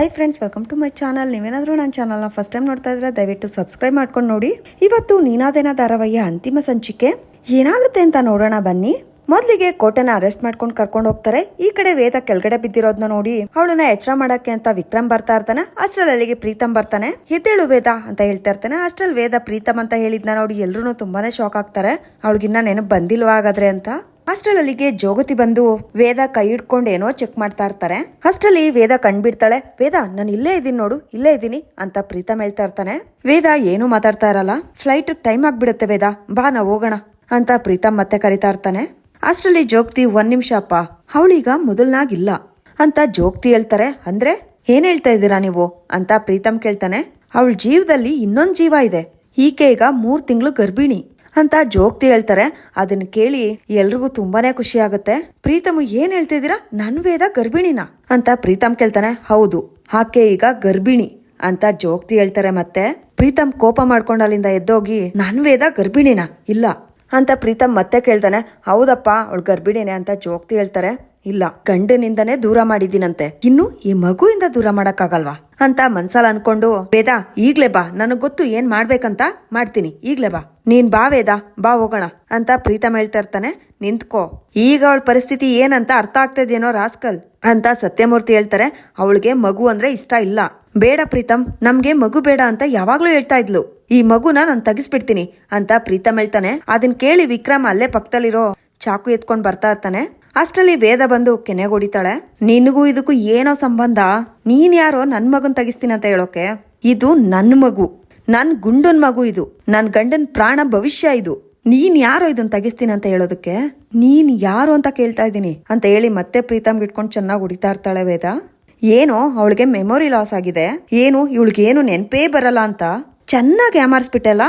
Hi friends welcome to my channel ನೀವೇನಾದರೂ ನನ್ನ ಚಾನಲ್ನ ಫಸ್ಟ್ ಟೈಮ್ ನೋಡ್ತಾ ಇದ್ರೆ ದಯವಿಟ್ಟು ಸಬ್ಸ್ಕ್ರೈಬ್ ಮಾಡ್ಕೊಂಡು ನೋಡಿ. ಇವತ್ತು ನೀನಾದೇನ ಧಾರಾವಾಹಿಯ ಅಂತಿಮ ಸಂಚಿಕೆ? ಏನಾಗುತ್ತೆ ಅಂತ ನೋಡೋಣ ಬನ್ನಿ. ಮೊದಲಿಗೆ ಕೋಟೆನ ಅರೆಸ್ಟ್ ಮಾಡ್ಕೊಂಡು ಕರ್ಕೊಂಡು ಹೋಗ್ತಾರೆ. ಈ ಕಡೆ ವೇದ ಕೆಳಗಡೆ ಬಿದ್ದಿರೋದನ್ನ ನೋಡಿ. ಅವಳನ್ನ ಎಚ್ಚರ ಮಾಡಕ್ಕೆ ಅಂತ ವಿಕ್ರಮ್ ಬರ್ತಾ ಇರ್ತಾನೆ. ಅಷ್ಟ್ರಲ್ಲಿ ಅಲ್ಲಿಗೆ ಪ್ರೀತಮ್ ಬರ್ತಾನೆ. ಎದ್ದೇಳು ವೇದ ಅಂತ ಹೇಳ್ತಾ ಇರ್ತಾನೆ. ಅಷ್ಟ್ರಲ್ಲಿ ವೇದ ಪ್ರೀತಮ್ ಅಂತ ಹೇಳಿದ್ನ ನೋಡಿ ಎಲ್ರು ತುಂಬಾನೇ ಶಾಕ್ ಆಗ್ತಾರೆ. ಅವಳಿಗಿನ್ನ ನೆನಪು ಬಂದಿಲ್ವಾ ಹಾಗಾದ್ರೆ ಅಂತ. ಅಷ್ಟರಲ್ಲಿಗೆ ಜೋಗತಿ ಬಂದು ವೇದ ಕೈ ಹಿಡ್ಕೊಂಡು ಏನೋ ಚೆಕ್ ಮಾಡ್ತಾ ಇರ್ತಾರೆ. ಅಷ್ಟರಲ್ಲಿ ವೇದ ಕಂಡ್ಬಿಡ್ತಾಳೆ ವೇದ, ನಾನು ಇಲ್ಲೇ ಇದ್ದೀನಿ ನೋಡು, ಇಲ್ಲೇ ಇದ್ದೀನಿ ಅಂತ ಪ್ರೀತಮ್ ಹೇಳ್ತಾ ಇರ್ತಾನೆ. ವೇದ ಏನು ಮಾತಾಡ್ತಾ ಇರಲ್ಲ. ಫ್ಲೈಟ್ ಟೈಮ್ ಆಗ್ಬಿಡುತ್ತೆ ವೇದ. ಬಾ, ನಾವು ಹೋಗೋಣ ಅಂತ ಪ್ರೀತಮ್ ಮತ್ತೆ ಕರಿತಾ ಇರ್ತಾನೆ. ಅಷ್ಟರಲ್ಲಿ ಜೋಗ್ತಿ ಒಂದ್ ನಿಮಿಷ, ಅಪ್ಪ, ಅವಳೀಗ ಮೊದಲ್ನಾಗಿಲ್ಲ ಅಂತ ಜೋಗ್ತಿ ಹೇಳ್ತಾರೆ. ಅಂದ್ರೆ ಏನ್ ಹೇಳ್ತಾ ಇದ್ದೀರಾ ನೀವು? ಅಂತ ಪ್ರೀತಮ್ ಕೇಳ್ತಾನೆ. ಅವಳ ಜೀವದಲ್ಲಿ ಇನ್ನೊಂದ್ ಜೀವ ಇದೆ. ಈಕೆ ಈಗ ಮೂರ್ ತಿಂಗಳು ಗರ್ಭಿಣಿ. ಅಂತ ಜೋಕ್ತಿ ಹೇಳ್ತಾರೆ. ಅದನ್ನ ಕೇಳಿ ಎಲ್ರಿಗೂ ತುಂಬಾನೇ ಖುಷಿ ಆಗುತ್ತೆ. ಪ್ರೀತಮ್ ಏನ್ ಹೇಳ್ತಿದ್ದೀರಾ? ನನ್ ವೇದ ಗರ್ಭಿಣಿನಾ? ಅಂತ ಪ್ರೀತಮ್ ಕೇಳ್ತಾನೆ. ಹೌದು ಆಕೆ ಈಗ ಗರ್ಭಿಣಿ ಅಂತ ಜೋಕ್ತಿ ಹೇಳ್ತಾರೆ ಮತ್ತೆ. ಪ್ರೀತಮ್ ಕೋಪ ಮಾಡ್ಕೊಂಡು ಅಲ್ಲಿಂದ ಎದ್ದೋಗಿ, ನನ್ ವೇದ ಗರ್ಭಿಣಿನಾ? ಇಲ್ಲ ಅಂತ ಪ್ರೀತಮ್ ಮತ್ತೆ ಕೇಳ್ತಾನೆ. ಹೌದಪ್ಪ, ಅವಳು ಗರ್ಭಿಣಿನೇ ಅಂತ ಜೋಕ್ತಿ ಹೇಳ್ತಾರೆ. ಇಲ್ಲ, ಗಂಡನಿಂದನೇ ದೂರ ಮಾಡಿದ್ದೀನಂತೆ. ಇನ್ನು ಈ ಮಗುವಿಂದ ದೂರ ಮಾಡಕ್ಕಾಗಲ್ವಾ? ಅಂತ ಮನ್ಸಲ್ಲಿ ಅನ್ಕೊಂಡು, ವೇದ, ಈಗ್ಲೇ ಬಾ. ನನಗ್ ಗೊತ್ತು ಏನ್ ಮಾಡ್ಬೇಕಂತ ಮಾಡ್ತೀನಿ. ಈಗ್ಲೇ ಬಾ. ನೀನ್ ಬಾ, ವೇದ. ಬಾ, ಹೋಗೋಣ. ಅಂತ ಪ್ರೀತಮ್ ಹೇಳ್ತಾ ಇರ್ತಾನೆ. ನಿಂತ್ಕೋ. ಈಗ ಅವಳ ಪರಿಸ್ಥಿತಿ ಏನಂತ ಅರ್ಥ ಆಗ್ತದೇನೋ ರಾಸ್ಕಲ್ ಅಂತ ಸತ್ಯಮೂರ್ತಿ ಹೇಳ್ತಾರೆ. ಅವಳಿಗೆ ಮಗು ಅಂದ್ರೆ ಇಷ್ಟ ಇಲ್ಲ. ಬೇಡ ಪ್ರೀತಮ್. ನಮ್ಗೆ ಮಗು ಬೇಡ ಅಂತ ಯಾವಾಗ್ಲೂ ಹೇಳ್ತಾ ಇದ್ಲು. ಈ ಮಗುನ ನಾನು ತಗಿಸ್ಬಿಡ್ತೀನಿ. ಅಂತ ಪ್ರೀತಮ್ ಹೇಳ್ತಾನೆ. ಅದನ್ ಕೇಳಿ ವಿಕ್ರಮ್ ಅಲ್ಲೇ ಪಕ್ಕದಲ್ಲಿರೋ ಚಾಕು ಎತ್ಕೊಂಡು ಬರ್ತಾ ಇರ್ತಾನೆ. ಅಷ್ಟರಲ್ಲಿ ವೇದ ಬಂದು ಹೊಡಿತಾಳೆ. ನಿನಗೂ ಇದಕ್ಕೂ ಏನೋ ಸಂಬಂಧ? ನೀನ್ ಯಾರೋ ನನ್ ಮಗನ್ ತೆಗಿಸ್ತೀನಿ ಅಂತ ಹೇಳೋಕೆ? ಇದು ನನ್ ಮಗು. ನನ್ ಗುಂಡನ್ ಮಗು ಇದು. ನನ್ ಗಂಡನ್ ಪ್ರಾಣ ಭವಿಷ್ಯ ಇದು. ನೀನ್ ಯಾರೋ ಇದನ್ನ ತೆಗಿಸ್ತೀನಿ ಅಂತ ಹೇಳೋದಕ್ಕೆ? ನೀನ್ ಯಾರು ಅಂತ ಕೇಳ್ತಾ ಇದ್ದೀನಿ ಅಂತ ಹೇಳಿ ಮತ್ತೆ ಪ್ರೀತಮ್ ಇಟ್ಕೊಂಡು ಚೆನ್ನಾಗಿ ಹೊಡಿತಾ ಇರ್ತಾಳೆ ವೇದ. ಏನೋ ಅವಳಿಗೆ ಮೆಮೊರಿ ಲಾಸ್ ಆಗಿದೆ. ಏನು, ಇವಳಿಗೇನು ನೆನ್ಪೇ ಬರಲ್ಲ ಅಂತ. ಚೆನ್ನಾಗಿ ಯಾಮಾರಿಸ್ಬಿಟ್ಟಲ್ಲ?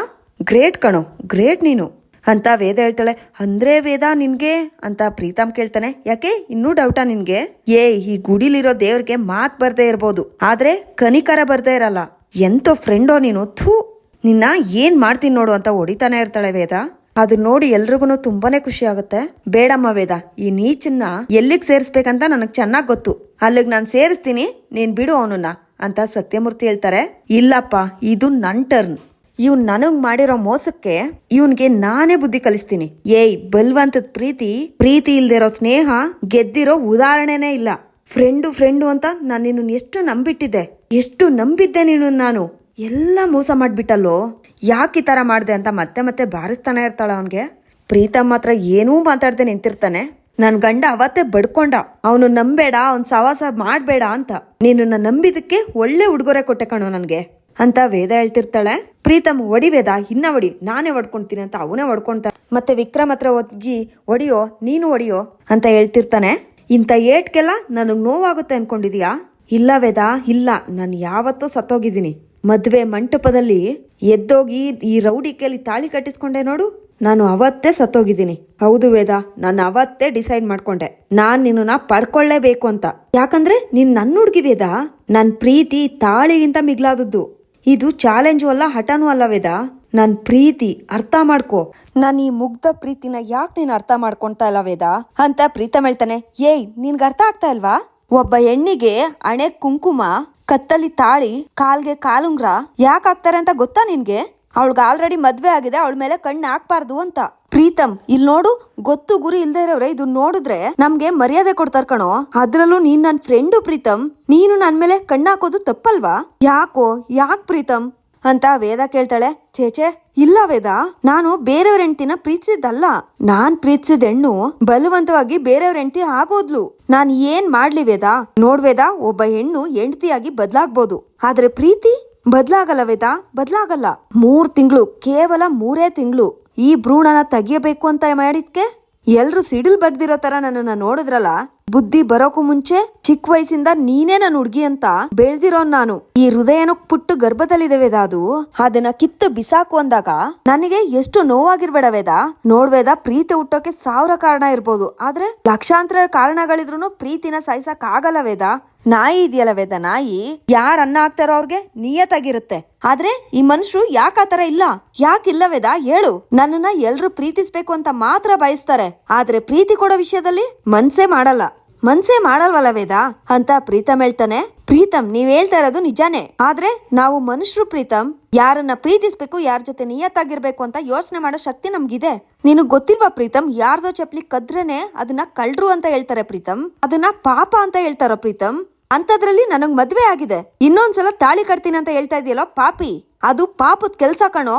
ಗ್ರೇಟ್ ಕಣೋ ಗ್ರೇಟ್ ನೀನು. ಅಂತ ವೇದ ಹೇಳ್ತಾಳೆ. ಅಂದ್ರೆ ವೇದ ನಿನ್ಗೆ? ಅಂತ ಪ್ರೀತಮ್ ಕೇಳ್ತಾನೆ. ಯಾಕೆ? ಇನ್ನೂ ಡೌಟಾ ನಿನ್ಗೆ? ಏ, ಈ ಗುಡಿಲಿರೋ ದೇವ್ರಿಗೆ ಮಾತ್ ಬರ್ದೇ ಇರ್ಬೋದು. ಆದ್ರೆ ಕನಿಕರ ಬರ್ದೇ ಇರಲ್ಲ. ಎಂತೋ ಫ್ರೆಂಡೋ ನೀನು? ಥೂ, ನಿನ್ನ ಏನ್ ಮಾಡ್ತೀನಿ ನೋಡು ಅಂತ ಹೊಡಿತಾನೆ ಇರ್ತಾಳೆ ವೇದ. ಅದನ್ನ ನೋಡಿ ಎಲ್ರಿಗೂ ತುಂಬಾನೇ ಖುಷಿ ಆಗುತ್ತೆ. ಬೇಡಮ್ಮ ವೇದ, ಈ ನೀಚನ್ನ ಎಲ್ಲಿಗೆ ಸೇರಿಸ್ಬೇಕಂತ ನನಗ್ ಚೆನ್ನಾಗ್ ಗೊತ್ತು. ಅಲ್ಲಿಗೆ ನಾನು ಸೇರಿಸ್ತೀನಿ, ನೀನ್ ಬಿಡು ಅವನನ್ನ, ಅಂತ ಸತ್ಯಮೂರ್ತಿ ಹೇಳ್ತಾರೆ. ಇಲ್ಲಪ್ಪ, ಇದು ನನ್ ಟರ್ನ್ ಇವ್ನ್ ನನಗ್ ಮಾಡಿರೋ ಮೋಸಕ್ಕೆ ಇವನ್ಗೆ ನಾನೇ ಬುದ್ಧಿ ಕಲಿಸ್ತೀನಿ. ಏಯ್, ಬಲ್ವಂತದ ಪ್ರೀತಿ ಪ್ರೀತಿ ಇಲ್ದಿರೋ ಸ್ನೇಹ ಗೆದ್ದಿರೋ ಉದಾಹರಣೆನೇ ಇಲ್ಲ. ಫ್ರೆಂಡು ಫ್ರೆಂಡು ಅಂತ ನಾನು ನಿನ್ನ ಎಷ್ಟು ನಂಬಿಟ್ಟಿದ್ದೆ, ಎಷ್ಟು ನಂಬಿದ್ದೆ ನೀನು ನಾನು. ಎಲ್ಲ ಮೋಸ ಮಾಡ್ಬಿಟ್ಟಲ್ಲೋ? ಯಾಕೆ ಈ ತರ ಮಾಡ್ದೆ ಅಂತ ಮತ್ತೆ ಮತ್ತೆ ಬಾರಿಸ್ತಾನೆ ಇರ್ತಾಳ ಅವನಿಗೆ. ಪ್ರೀತಮ್ ಮಾತ್ರ ಏನೂ ಮಾತಾಡ್ದೆ ನಿಂತಿರ್ತಾನೆ. ನನ್ನ ಗಂಡ ಅವತ್ತೇ ಬಡ್ಕೊಂಡ, ಅವನು ನಂಬೇಡ, ಅವ್ನ್ ಸವಾಸ ಮಾಡಬೇಡ ಅಂತ. ನೀನು ನಂಬಿದಕ್ಕೆ ಒಳ್ಳೆ ಉಡುಗೊರೆ ಕೊಟ್ಟೆ ಕಣೋ ನನ್ಗೆ. ಅಂತ ವೇದ ಹೇಳ್ತಿರ್ತಾಳೆ. ಪ್ರೀತಮ್ ಒಡಿ ವೇದ, ಇನ್ನ ಒಡಿ, ನಾನೇ ಹೊಡ್ಕೊಂತೀನಿ ಅಂತ ಅವನೇ ಹೊಡ್ಕೊಂತ ಮತ್ತೆ ವಿಕ್ರಮ್ ಹತ್ರ ಹೋಗಿ, ಒಡಿಯೋ, ನೀನು ಒಡಿಯೋ ಅಂತ ಹೇಳ್ತಿರ್ತಾನೆ. ಇಂಥ ಏಟ್ಗೆಲ್ಲ ನನಗೆ ನೋವಾಗುತ್ತೆ ಅನ್ಕೊಂಡಿದ್ಯಾ? ಇಲ್ಲ ವೇದ, ಇಲ್ಲ. ನಾನು ಯಾವತ್ತೂ ಸತ್ತೋಗಿದ್ದೀನಿ. ಮದುವೆ ಮಂಟಪದಲ್ಲಿ ಎದ್ದೋಗಿ ಈ ರೌಡಿ ಕೇಳಿ ತಾಳಿ ಕಟ್ಟಿಸ್ಕೊಂಡೆ ನೋಡು. ನಾನು ಅವತ್ತೇ ಸತ್ತೋಗಿದ್ದೀನಿ. ಹೌದು ವೇದ, ನಾನು ಅವತ್ತೇ ಡಿಸೈಡ್ ಮಾಡ್ಕೊಂಡೆ. ನಾನು ನಿನ್ನ ಪಡ್ಕೊಳ್ಳೇಬೇಕು ಅಂತ. ಯಾಕಂದ್ರೆ ನೀನ್ ನನ್ನ ಹುಡುಗಿ ವೇದ. ನನ್ನ ಪ್ರೀತಿ ತಾಳಿಗಿಂತ ಮಿಗ್ಲಾದದ್ದು. ಇದು ಚಾಲೆಂಜು ಅಲ್ಲ, ಹಠನೂ ಅಲ್ಲ ವೇದ. ನನ್ ಪ್ರೀತಿ, ಅರ್ಥ ಮಾಡ್ಕೊ. ನಾನು ಈ ಮುಗ್ಧ ಪ್ರೀತಿನ ಯಾಕೆ ನೀನು ಅರ್ಥ ಮಾಡ್ಕೊಂತಾ ಇಲ್ಲ ವೇದ? ಅಂತ ಪ್ರೀತಮ್ ಹೇಳ್ತಾನೆ, ಏಯ್, ನಿನ್ಗೆ ಅರ್ಥ ಆಗ್ತಾ ಇಲ್ವಾ? ಒಬ್ಬ ಹೆಣ್ಣಿಗೆ ಹಣೆ, ಕುಂಕುಮ, ಕತ್ತಲಿ ತಾಳಿ, ಕಾಲ್ಗೆ ಕಾಲುಂಗ್ರ ಯಾಕೆ ಹಾಕ್ತಾರೆ ಅಂತ ಗೊತ್ತಾ ನಿನ್ಗೆ? ಅವಳಿಗೆ ಆಲ್ರೆಡಿ ಮದ್ವೆ ಆಗಿದೆ, ಅವಳ ಮೇಲೆ ಕಣ್ಣು ಹಾಕ್ಬಾರ್ದು ಅಂತ. ಪ್ರೀತಮ್, ಇಲ್ಲಿ ನೋಡು, ಗೊತ್ತು ಗುರಿ ಇಲ್ದೇ ಇರೋವ್ರೆ, ಇದು ನೋಡಿದ್ರೆ ನಮ್ಗೆ ಮರ್ಯಾದೆ ಕೊಡ್ತಾರ ಕಣೋ. ಅದ್ರಲ್ಲೂ ನೀನ್ ನನ್ ಫ್ರೆಂಡು ಪ್ರೀತಮ್, ನೀನು ನನ್ ಮೇಲೆ ಕಣ್ಣಾಕೋದು ತಪ್ಪಲ್ವಾ? ಯಾಕೋ, ಯಾಕ್ ಪ್ರೀತಮ್? ಅಂತ ವೇದ ಕೇಳ್ತಾಳೆ. ಚೇಚೆ ಇಲ್ಲ ವೇದ, ನಾನು ಬೇರೆಯವ್ರ ಹೆಂಡ್ತಿನ ಪ್ರೀತಿಸಿದ್ದಲ್ಲ. ನಾನ್ ಪ್ರೀತಿಸಿದ ಹೆಣ್ಣು ಬಲವಂತವಾಗಿ ಬೇರೆಯವ್ರ ಹೆಂಡ್ತಿ ಆಗೋದ್ಲು. ನಾನ್ ಏನ್ ಮಾಡ್ಲಿ ವೇದ? ನೋಡ್ವೇದ ಒಬ್ಬ ಹೆಣ್ಣು ಹೆಂಡತಿಯಾಗಿ ಬದ್ಲಾಗ್ಬೋದು. ಆದ್ರೆ ಪ್ರೀತಿ? ಬದ್ಲಾಗಲ್ಲ ವೇದ, ಬದ್ಲಾಗಲ್ಲ. ಮೂರ್ ತಿಂಗಳು, ಕೇವಲ ಮೂರೇ ತಿಂಗಳು. ಈ ಭ್ರೂಣನ ತೆಗಿಯಬೇಕು ಅಂತ ಮಾಡಿದ್ಕೆ? ಎಲ್ರು ಸಿಡಿಲ್ ಬಡ್ದಿರೋ ತರ ನನ್ನನ್ನ ನೋಡಿದ್ರಲ್ಲ? ಬುದ್ಧಿ ಬರೋಕು ಮುಂಚೆ ಚಿಕ್ಕ ವಯಸ್ಸಿಂದ ನೀನೇ ನನ್ನ ಹುಡ್ಗಿ ಅಂತ ಬೆಳ್ದಿರೋ ನಾನು. ಈ ಹೃದಯನ ಪುಟ್ಟು ಗರ್ಭದಲ್ಲಿದೆ ವೇದ ಅದು ಅದನ್ನ ಕಿತ್ತು ಬಿಸಾಕು ಅಂದಾಗ ನನಗೆ ಎಷ್ಟು ನೋವಾಗಿರ್ಬೇಡ ವೇದ. ನೋಡ್ವೇದ ಪ್ರೀತಿ ಹುಟ್ಟೋಕೆ ಸಾವಿರ ಕಾರಣ ಇರ್ಬೋದು. ಆದ್ರೆ ಲಕ್ಷಾಂತರ ಕಾರಣಗಳಿದ್ರು ಪ್ರೀತಿನ ಸಾಯಿಸಕ್ ಆಗಲ್ಲ ವೇದ. ನಾಯಿ ಇದೆಯಲ್ಲ ವೇದ, ನಾಯಿ ಯಾರ ಅನ್ನ ಹಾಕ್ತಾರೋ ಅವ್ರಿಗೆ ನಿಯತ್ತಾಗಿರುತ್ತೆ. ಆದ್ರೆ ಈ ಮನುಷ್ಯರು ಯಾಕ ಆತರ ಇಲ್ಲ? ಯಾಕಿಲ್ಲ ವೇದ? ಹೇಳು. ನನ್ನನ್ನ ಎಲ್ರು ಪ್ರೀತಿಸ್ಬೇಕು ಅಂತ ಮಾತ್ರ ಬಯಸ್ತಾರೆ. ಆದ್ರೆ ಪ್ರೀತಿ ಕೊಡೋ ವಿಷಯದಲ್ಲಿ ಮನ್ಸೇ ಮಾಡಲ್ಲ. ಮನ್ಸೇ ಮಾಡಲ್ವಲ್ಲ ವೇದ? ಅಂತ ಪ್ರೀತಮ್ ಹೇಳ್ತಾನೆ. ಪ್ರೀತಮ್, ನೀವ್ ಹೇಳ್ತಾ ಇರೋದು ನಿಜಾನೇ. ಆದ್ರೆ ನಾವು ಮನುಷ್ಯರು ಪ್ರೀತಮ್, ಯಾರನ್ನ ಪ್ರೀತಿಸ್ಬೇಕು, ಯಾರ ಜೊತೆ ನಿಯತ್ತಾಗಿರ್ಬೇಕು ಅಂತ ಯೋಚನೆ ಮಾಡೋ ಶಕ್ತಿ ನಮ್ಗಿದೆ. ನೀನು ಗೊತ್ತಿಲ್ವಾ ಪ್ರೀತಮ್, ಯಾರ್ದೋ ಚಪ್ಲಿ ಕದ್ರೇನೆ ಅದನ್ನ ಕಳ್ರು ಅಂತ ಹೇಳ್ತಾರೆ ಪ್ರೀತಮ್. ಅದನ್ನ ಪಾಪ ಅಂತ ಹೇಳ್ತಾರೋ ಪ್ರೀತಮ್? ಅಂತದ್ರಲ್ಲಿ ನನಗ್ ಮದ್ವೆ ಆಗಿದೆ. ಇನ್ನೊಂದ್ಸಲ ತಾಳಿ ಕಟ್ತೀನಿ ಅಂತ ಹೇಳ್ತಾ ಇದೆಯಲ್ಲ, ಪಾಪಿ. ಅದು ಪಾಪದ ಕೆಲ್ಸ ಕಣೋ,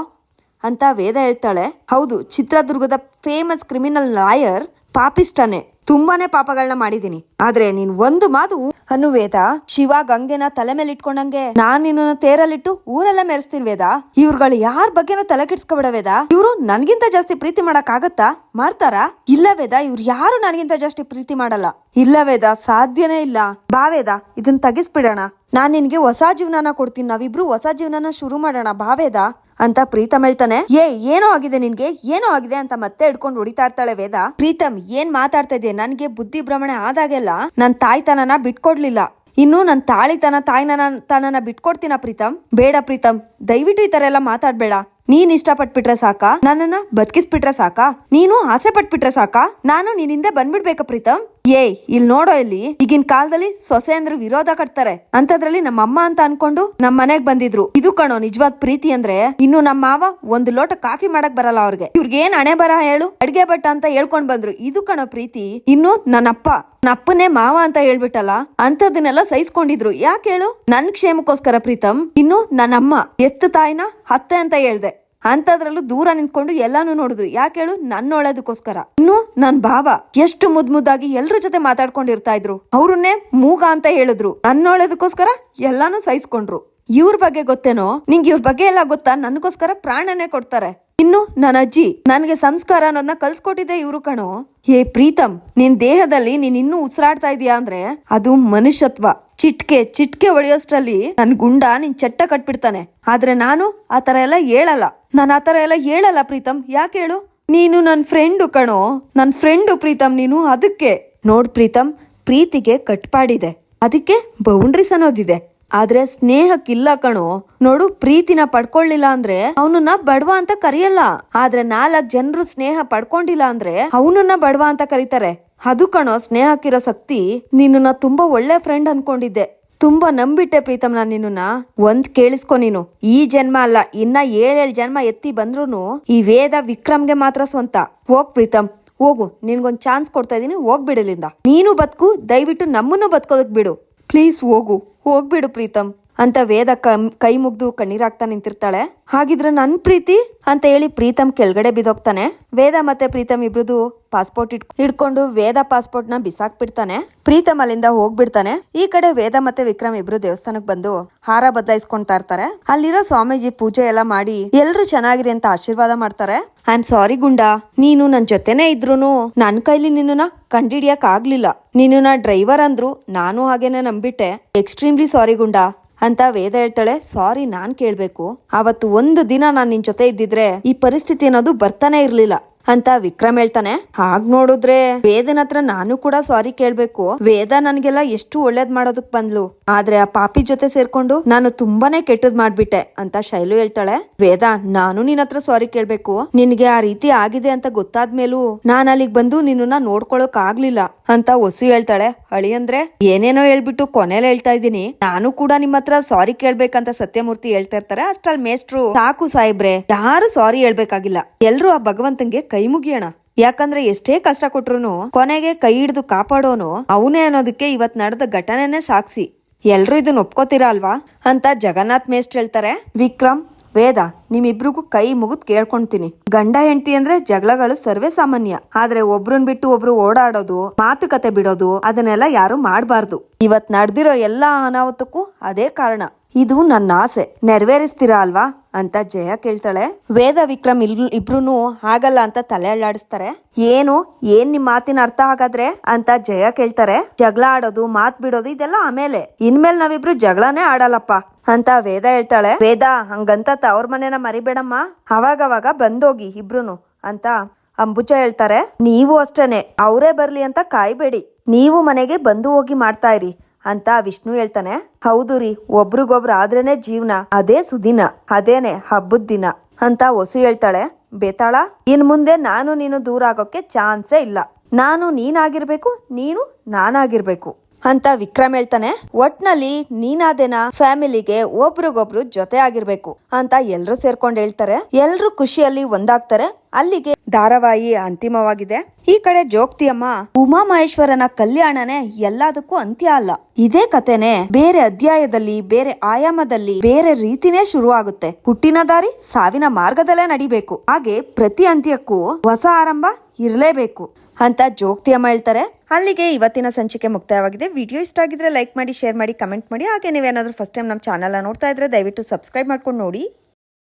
ಅಂತ ವೇದ ಹೇಳ್ತಾಳೆ. ಹೌದು, ಚಿತ್ರದುರ್ಗದ ಫೇಮಸ್ ಕ್ರಿಮಿನಲ್ ಲಾಯರ್ ಪಾಪಿಸ್ಟಾನೆ ತುಂಬಾನೇ ಪಾಪಗಳನ್ನ ಮಾಡಿದೀನಿ ಆದ್ರೆ ನೀನ್ ಒಂದು ಮಾತು ಅನ್ನು ವೇದ, ಶಿವ ಗಂಗೆನ ತಲೆ ಮೇಲೆ ಇಟ್ಕೊಂಡಂಗೆ ನಾನ್ ನಿನ್ನ ತೇರಲ್ಲಿಟ್ಟು ಊರೆಲ್ಲ ಮೆರೆಸ್ತೀನಿ ವೇದ. ಇವ್ರುಗಳು ಯಾರ ಬಗ್ಗೆನೂ ತಲೆ ಕೆಡ್ಸ್ಕೊಬೇಡ ವೇದ. ಇವ್ರು ನನ್ಗಿಂತ ಜಾಸ್ತಿ ಪ್ರೀತಿ ಮಾಡಕ್ ಆಗತ್ತಾ ಮಾಡ್ತಾರಾ? ಇಲ್ಲ ವೇದ, ಇವ್ರ ಯಾರು ನನಗಿಂತ ಜಾಸ್ತಿ ಪ್ರೀತಿ ಮಾಡಲ್ಲ. ಇಲ್ಲ ವೇದ, ಸಾಧ್ಯನೇ ಇಲ್ಲ. ಬಾ ವೇದ ಇದನ್ನ ತೆಗಿಸ್ಬಿಡೋಣ ನಾನ್ ನಿನ್ಗೆ ಹೊಸ ಜೀವನನ ಕೊಡ್ತೀನಿ. ನಾವಿಬ್ರು ಹೊಸ ಜೀವನನ ಶುರು ಮಾಡೋಣ. ಬಾವೇದ ಅಂತ ಪ್ರೀತಮ್ ಹೇಳ್ತಾನೆ. ಏ, ಏನೋ ಆಗಿದೆ ನಿನ್ಗೆ? ಏನೋ ಆಗಿದೆ ಅಂತ ಮತ್ತೆ ಹಿಡ್ಕೊಂಡು ಹೊಡಿತಾ ಇರ್ತಾಳೆ ವೇದ. ಪ್ರೀತಮ್, ಏನ್ ಮಾತಾಡ್ತಾ ಇದೆ ನನ್ಗೆ ಬುದ್ಧಿ ಭ್ರಮಣೆ ಆದಾಗೆಲ್ಲ ನನ್ ತಾಯ್ತನನ ಬಿಟ್ಕೊಡ್ಲಿಲ್ಲ. ಇನ್ನು ನನ್ ತಾಳಿತನ ತಾಯ್ನ ತನನ ಬಿಟ್ಕೊಡ್ತೀನ ಪ್ರೀತಮ್? ಬೇಡ ಪ್ರೀತಮ್, ದಯವಿಟ್ಟು ಈ ತರ ಎಲ್ಲ ಮಾತಾಡ್ಬೇಡ. ನೀನ್ ಇಷ್ಟಪಟ್ಬಿಟ್ರೆ ಸಾಕಾ? ನನ್ನನ್ನ ಬದುಕಿಸ್ಬಿಟ್ರೆ ಸಾಕಾ? ನೀನು ಆಸೆ ಪಟ್ಬಿಟ್ರೆ ಸಾಕಾ? ನಾನು ನಿನ್ನಿಂದ ಬಂದ್ಬಿಡ್ಬೇಕ ಪ್ರೀತಮ್? ಏಯ್, ಇಲ್ಲಿ ನೋಡೋ ಇಲ್ಲಿ ಈಗಿನ ಕಾಲದಲ್ಲಿ ಸೊಸೆ ಅಂದ್ರೆ ವಿರೋಧ ಕಟ್ತಾರೆ. ಅಂತದ್ರಲ್ಲಿ ನಮ್ಮ ಅಮ್ಮ ಅಂತ ಅನ್ಕೊಂಡು ನಮ್ ಮನೆಗ್ ಬಂದಿದ್ರು. ಇದು ಕಣೋ ನಿಜವಾದ ಪ್ರೀತಿ ಅಂದ್ರೆ ಇನ್ನು ನಮ್ಮ ಮಾವ ಒಂದು ಲೋಟ ಕಾಫಿ ಮಾಡಕ್ ಬರಲ್ಲ ಅವ್ರಿಗೆ. ಇವ್ರಿಗೆ ಏನ್ ಹಣೆ ಬರ ಹೇಳು, ಅಡ್ಗೆ ಬಟ್ಟ ಅಂತ ಹೇಳ್ಕೊಂಡ್ ಬಂದ್ರು. ಇದು ಕಣೋ ಪ್ರೀತಿ. ಇನ್ನು ನನ್ನಪ್ಪ ನಪ್ಪನೇ ಮಾವ ಅಂತ ಹೇಳ್ಬಿಟ್ಟಲ್ಲ ಅಂತದನ್ನೆಲ್ಲ ಸಹಿಸ್ಕೊಂಡಿದ್ರು. ಯಾಕೆ ಹೇಳು? ನನ್ ಕ್ಷೇಮಕ್ಕೋಸ್ಕರ ಪ್ರೀತಮ್, ಇನ್ನು ನನ್ನಮ್ಮ ಎತ್ತು ತಾಯಿನ ಹತ್ತೆ ಅಂತ ಹೇಳ್ದೆ. ಅಂತದ್ರಲ್ಲೂ ದೂರ ನಿಂತ್ಕೊಂಡು ಎಲ್ಲಾನು ನೋಡಿದ್ರು. ಯಾಕೆ ಹೇಳು? ನನ್ನ ಇನ್ನು ನನ್ ಭಾವ ಎಷ್ಟು ಮುದ್ ಮುದ್ದಾಗಿ ಎಲ್ರ ಜೊತೆ ಮಾತಾಡ್ಕೊಂಡಿರ್ತಾ ಇದ್ರು. ಅವ್ರನ್ನೇ ಮೂಗ ಅಂತ ಹೇಳಿದ್ರು. ನನ್ನ ಎಲ್ಲಾನು ಸಹಿಸ್ಕೊಂಡ್ರು. ಇವ್ರ ಬಗ್ಗೆ ಗೊತ್ತೇನೋ? ನಿಂಗೆ ಇವ್ರ ಬಗ್ಗೆ ಎಲ್ಲ ಗೊತ್ತಾ? ನನಗೋಸ್ಕರ ಪ್ರಾಣನೇ ಕೊಡ್ತಾರೆ. ಇನ್ನು ನನ್ನ ಅಜ್ಜಿ ನನಗೆ ಸಂಸ್ಕಾರ ಅನ್ನೋದನ್ನ ಕಲ್ಸ್ಕೊಟ್ಟಿದ್ದೆ ಇವ್ರು ಕಣೋ. ಹೇ ಪ್ರೀತಮ್, ನಿನ್ ದೇಹದಲ್ಲಿ ನೀನ್ ಇನ್ನೂ ಉಸಿರಾಡ್ತಾ ಇದೀಯಾ ಅಂದ್ರೆ ಅದು ಮನುಷ್ಯತ್ವ. ಚಿಟ್ಕೆ ಚಿಟ್ಕೆ ಹೊಡೆಯೋಷ್ಟ್ರಲ್ಲಿ ನನ್ ಗುಂಡ ನಿನ್ ಚಟ್ಟ ಕಟ್ಬಿಡ್ತಾನೆ. ಆದ್ರೆ ನಾನು ಆ ತರ ಎಲ್ಲ ಹೇಳಲ್ಲ. ನಾನು ಆ ತರ ಎಲ್ಲ ಹೇಳಲ್ಲ ಪ್ರೀತಮ್ ಯಾಕೆ ಹೇಳು? ನೀನು ನನ್ ಫ್ರೆಂಡು ಕಣೋ. ನನ್ ಫ್ರೆಂಡು ಪ್ರೀತಮ್ ನೀನು ಅದಕ್ಕೆ. ನೋಡ್ ಪ್ರೀತಮ್ ಪ್ರೀತಿಗೆ ಕಟ್ಪಾಡಿದೆ. ಅದಕ್ಕೆ ಬೌಂಡ್ರೀಸ್ ಅನ್ನೋದಿದೆ. ಆದ್ರೆ ಸ್ನೇಹಕ್ಕಿಲ್ಲ ಕಣೋ. ನೋಡು, ಪ್ರೀತಿನ ಪಡ್ಕೊಳ್ಳಿಲ್ಲ ಅಂದ್ರೆ ಅವನನ್ನ ಬಡವ ಅಂತ ಕರೆಯಲ್ಲ. ಆದ್ರೆ ನಾಲ್ಕ್ ಜನರು ಸ್ನೇಹ ಪಡ್ಕೊಂಡಿಲ್ಲ ಅಂದ್ರೆ ಅವನನ್ನ ಬಡವ ಅಂತ ಕರೀತಾರೆ. ಅದು ಕಣೋ ಸ್ನೇಹಕ್ಕಿರೋ ಶಕ್ತಿ ನಿನ್ನನ್ನ ತುಂಬಾ ಒಳ್ಳೆ ಫ್ರೆಂಡ್ ಅನ್ಕೊಂಡಿದ್ದೆ. ತುಂಬಾ ನಂಬಿಟ್ಟೆ ಪ್ರೀತಮ್ ನಾನು ನಿನ್ನ ಒಂದ್ ಕೇಳಿಸ್ಕೊ ನೀನು. ಈ ಜನ್ಮ ಅಲ್ಲ, ಇನ್ನ ಏಳೇಳು ಜನ್ಮ ಎತ್ತಿ ಬಂದ್ರು ಈ ವೇದ ವಿಕ್ರಮ್ಗೆ ಮಾತ್ರ ಸ್ವಂತ. ಹೋಗ್ ಪ್ರೀತಮ್, ಹೋಗು. ನಿನ್ಗೊಂದ್ ಚಾನ್ಸ್ ಕೊಡ್ತಾ ಇದೀನಿ ಹೋಗ್ಬಿಡಲಿಂದ ನೀನು ಬದುಕು, ದಯವಿಟ್ಟು ನಮ್ಮನ್ನು ಬದುಕೋದಕ್ ಬಿಡು. ಪ್ಲೀಸ್ ಹೋಗು. ಹೋಗ್ಬಿಡು ಪ್ರೀತಮ್. ಅಂತ ವೇದ ಕೈ ಮುಗ್ದು ಕಣ್ಣೀರಾಗ್ತಾ ನಿಂತಿರ್ತಾಳೆ. ಹಾಗಿದ್ರೆ ನನ್ ಪ್ರೀತಿ ಅಂತ ಹೇಳಿ ಪ್ರೀತಮ್ ಕೆಳಗಡೆ ಬಿದೋಗ್ತಾನೆ ವೇದ ಮತ್ತೆ ಪ್ರೀತಮ್ ಇಬ್ರದು ಪಾಸ್ಪೋರ್ಟ್ ಇಟ್ ಇಟ್ಕೊಂಡು ವೇದ ಪಾಸ್ಪೋರ್ಟ್ನ ಬಿಸಾಕ್ಬಿಡ್ತಾನೆ. ಪ್ರೀತಮ್ ಅಲ್ಲಿಂದ ಹೋಗ್ಬಿಡ್ತಾನೆ. ಈ ಕಡೆ ವೇದ ಮತ್ತೆ ವಿಕ್ರಮ್ ಇಬ್ರು ದೇವಸ್ಥಾನಕ್ ಬಂದು ಹಾರ ಬದಲಾಯಿಸ್ಕೊಂತಾ ಇರ್ತಾರೆ. ಅಲ್ಲಿರೋ ಸ್ವಾಮೀಜಿ ಪೂಜೆ ಎಲ್ಲ ಮಾಡಿ ಎಲ್ರು ಚೆನ್ನಾಗಿರಿ ಅಂತ ಆಶೀರ್ವಾದ ಮಾಡ್ತಾರೆ. ಐ ಆಮ್ ಸಾರಿ ಗುಂಡಾ. ನೀನು ನನ್ ಜೊತೆನೆ ಇದ್ರೂನು ನನ್ ಕೈಲಿ ನಿನ್ನ ಕಂಡಿಡಿಯಕ್ ಆಗ್ಲಿಲ್ಲ. ನಿನ್ನ ಡ್ರೈವರ್ ಅಂದ್ರು ನಾನು ಹಾಗೇನೆ ನಂಬಿಟ್ಟೆ. Extremely sorry goonda. ಅಂತ ವೇದ ಹೇಳ್ತಾಳೆ ಸಾರಿ ನಾನ್ ಕೇಳಬೇಕು. ಅವತ್ತು ಒಂದು ದಿನ ನಾನು ನಿನ್ ಜೊತೆ ಇದ್ದಿದ್ರೆ ಈ ಪರಿಸ್ಥಿತಿ ಅನ್ನೋದು ಬರ್ತಾನೆ ಇರ್ಲಿಲ್ಲ. ಅಂತ ವಿಕ್ರಮ್ ಹೇಳ್ತಾನೆ. ಹಾಗ್ ನೋಡಿದ್ರೆ ವೇದನ ಹತ್ರ ನಾನು ಕೂಡ ಸಾರಿ ಕೇಳ್ಬೇಕು. ವೇದ ನನ್ಗೆಲ್ಲ ಎಷ್ಟು ಒಳ್ಳೇದ್ ಮಾಡೋದಕ್ ಬಂದ್ಲು. ಆದ್ರೆ ಆ ಪಾಪಿ ಜೊತೆ ಸೇರ್ಕೊಂಡು ನಾನು ತುಂಬಾನೇ ಕೆಟ್ಟದ್ ಮಾಡ್ಬಿಟ್ಟೆ ಅಂತ ಶೈಲು ಹೇಳ್ತಾಳೆ. ವೇದ, ನಾನು ನಿನ್ ಹತ್ರ ಸಾರಿ ಕೇಳ್ಬೇಕು. ನಿನ್ಗೆ ಆ ರೀತಿ ಆಗಿದೆ ಅಂತ ಗೊತ್ತಾದ್ಮೇಲೂ ನಾನ್ ಅಲ್ಲಿಗ್ ಬಂದು ನಿನ್ನ ನೋಡ್ಕೊಳಕ್ ಆಗ್ಲಿಲ್ಲ ಅಂತ ಒಸು ಹೇಳ್ತಾಳೆ. ಹಳಿ ಅಂದ್ರೆ ಏನೇನೋ ಹೇಳ್ಬಿಟ್ಟು ಕೊನೆಲ್ ಹೇಳ್ತಾ ಇದ್ದೀನಿ. ನಾನು ಕೂಡ ನಿಮ್ ಹತ್ರ ಸಾರಿ ಕೇಳ್ಬೇಕಂತ ಸತ್ಯಮೂರ್ತಿ ಹೇಳ್ತಾ ಇರ್ತಾರೆ. ಅಷ್ಟ್ರಲ್ಲಿ ಮೇಷ್ಟ್ರು ಸಾಕು ಸಾಹೇಬ್ರೆ, ಯಾರು ಸಾರಿ ಹೇಳ್ಬೇಕಾಗಿಲ್ಲ. ಎಲ್ರು ಆ ಭಗವಂತಂಗೆ ಕೈ ಮುಗಿಯೋಣ. ಯಾಕಂದ್ರೆ ಎಷ್ಟೇ ಕಷ್ಟ ಕೊಟ್ರು ಕೊನೆಗೆ ಕೈ ಹಿಡಿದು ಕಾಪಾಡೋನು ಅವನೇ ಅನ್ನೋದಕ್ಕೆ ಇವತ್ ನಡೆದ ಘಟನೆನೇ ಸಾಕ್ಷಿ. ಎಲ್ರು ಇದನ್ನ ಒಪ್ಕೋತೀರಾ ಅಲ್ವಾ? ಅಂತ ಜಗನ್ನಾಥ್ ಮೇಸ್ಟ್ ಹೇಳ್ತಾರೆ, ವಿಕ್ರಮ್, ವೇದ, ನಿಮ್ಮಿಬ್ರಿಗೂ ಕೈ ಮುಗಿದ್ ಕೇಳ್ಕೊಂತೀನಿ ಗಂಡ, ಹೆಂಡತಿ ಅಂದ್ರೆ ಜಗಳಗಳು ಸರ್ವೇ ಸಾಮಾನ್ಯ. ಆದ್ರೆ ಒಬ್ರನ್ ಬಿಟ್ಟು ಒಬ್ರು ಓಡಾಡೋದು, ಮಾತುಕತೆ ಬಿಡೋದು, ಅದನ್ನೆಲ್ಲ ಯಾರು ಮಾಡಬಾರ್ದು. ಇವತ್ ನಡೆದಿರೋ ಎಲ್ಲಾ ಅನಾಹುತಕ್ಕೂ ಅದೇ ಕಾರಣ. ಇದು ನನ್ನ ಆಸೆ. ನೆರವೇರಿಸ್ತೀರಾ ಅಲ್ವಾ? ಅಂತ ಜಯ ಕೇಳ್ತಾಳೆ. ವೇದ ವಿಕ್ರಮ್ ಇಲ್ ಇಬ್ರು ಆಗಲ್ಲ ಅಂತ ತಲೆ ಅಳ್ಳಾಡಿಸ್ತಾರೆ ಏನು, ಏನ್ ನಿಮ್ ಮಾತಿನ ಅರ್ಥ ಹಾಗಾದ್ರೆ? ಅಂತ ಜಯ ಕೇಳ್ತಾರೆ. ಜಗಳ ಆಡೋದು, ಮಾತ್ ಬಿಡೋದು ಇದೆಲ್ಲ ಆಮೇಲೆ. ಇನ್ಮೇಲೆ ನಾವಿಬ್ರು ಜಗಳನೇ ಆಡಲ್ಲಪ್ಪ ಅಂತ ವೇದ ಹೇಳ್ತಾಳೆ. ವೇದ, ಹಂಗಂತ ತವ್ರ ಮನೇನ ಮರಿಬೇಡಮ್ಮ. ಅವಾಗವಾಗ ಬಂದೋಗಿ ಇಬ್ರು ಅಂತ ಅಂಬುಜ ಹೇಳ್ತಾರೆ. ನೀವು ಅಷ್ಟೇನೆ, ಅವರೇ ಬರ್ಲಿ ಅಂತ ಕಾಯ್ಬೇಡಿ. ನೀವು ಮನೆಗೆ ಬಂದು ಹೋಗಿ ಮಾಡ್ತಾ ಇರಿ. ಅಂತ ವಿಷ್ಣು ಹೇಳ್ತಾನೆ. ಹೌದು ರೀ, ಒಬ್ರಿಗೊಬ್ರು ಆದ್ರೇನೆ ಜೀವನ, ಅದೇ ಸುದಿನ, ಅದೇನೆ ಹಬ್ಬದ ದಿನ ಅಂತ ಹೊಸು ಹೇಳ್ತಾಳೆ. ಬೇತಾಳ, ಇನ್ ಮುಂದೆ ನಾನು ನೀನು ದೂರ ಆಗೋಕೆ ಚಾನ್ಸೇ ಇಲ್ಲ. ನಾನು ನೀನಾಗಿರ್ಬೇಕು, ನೀನು ನಾನಾಗಿರ್ಬೇಕು ಅಂತ ವಿಕ್ರಮ್ ಹೇಳ್ತಾನೆ. ಒಟ್ನಲ್ಲಿ ನೀನಾದೇನ ಫ್ಯಾಮಿಲಿಗೆ ಒಬ್ರಿಗೊಬ್ರು ಜೊತೆ ಆಗಿರ್ಬೇಕು ಅಂತ ಎಲ್ರು ಸೇರ್ಕೊಂಡು ಹೇಳ್ತಾರೆ. ಎಲ್ರು ಖುಷಿಯಲ್ಲಿ ಒಂದಾಗ್ತಾರೆ. ಅಲ್ಲಿಗೆ ಧಾರಾವಾಹಿ ಅಂತಿಮವಾಗಿದೆ. ಈ ಕಡೆ ಜೋಗ್ತಿಯಮ್ಮ, ಉಮಾ ಮಹೇಶ್ವರನ ಕಲ್ಯಾಣನೇ ಎಲ್ಲದಕ್ಕೂ ಅಂತ್ಯ ಅಲ್ಲ. ಇದೇ ಕತೆನೆ ಬೇರೆ ಅಧ್ಯಾಯದಲ್ಲಿ, ಬೇರೆ ಆಯಾಮದಲ್ಲಿ, ಬೇರೆ ರೀತಿನೇ ಶುರು ಆಗುತ್ತೆ ಹುಟ್ಟಿನ ದಾರಿ ಸಾವಿನ ಮಾರ್ಗದಲ್ಲೇ ನಡಿಬೇಕು. ಹಾಗೆ ಪ್ರತಿ ಅಂತ್ಯಕ್ಕೂ ಹೊಸ ಆರಂಭ ಇರಲೇಬೇಕು. ಅಂತ ಜೋಗ್ತಿಯಮ್ಮ ಹೇಳ್ತಾರೆ. ಅಲ್ಲಿಗೆ ಇವತ್ತಿನ ಸಂಚಿಕೆ ಮುಕ್ತಾಯವಾಗಿದೆ. ವಿಡಿಯೋ ಇಷ್ಟ ಆಗಿದ್ರೆ ಲೈಕ್ ಮಾಡಿ, ಶೇರ್ ಮಾಡಿ, ಕಮೆಂಟ್ ಮಾಡಿ. ಹಾಗೆ ನೀವೇನಾದ್ರೂ ಫಸ್ಟ್ ಟೈಮ್ ನಮ್ಮ ಚಾನಲ್ನ ನೋಡ್ತಾ ಇದ್ರೆ ದಯವಿಟ್ಟು ಸಬ್ಸ್ಕ್ರೈಬ್ ಮಾಡ್ಕೊಂಡು ನೋಡಿ.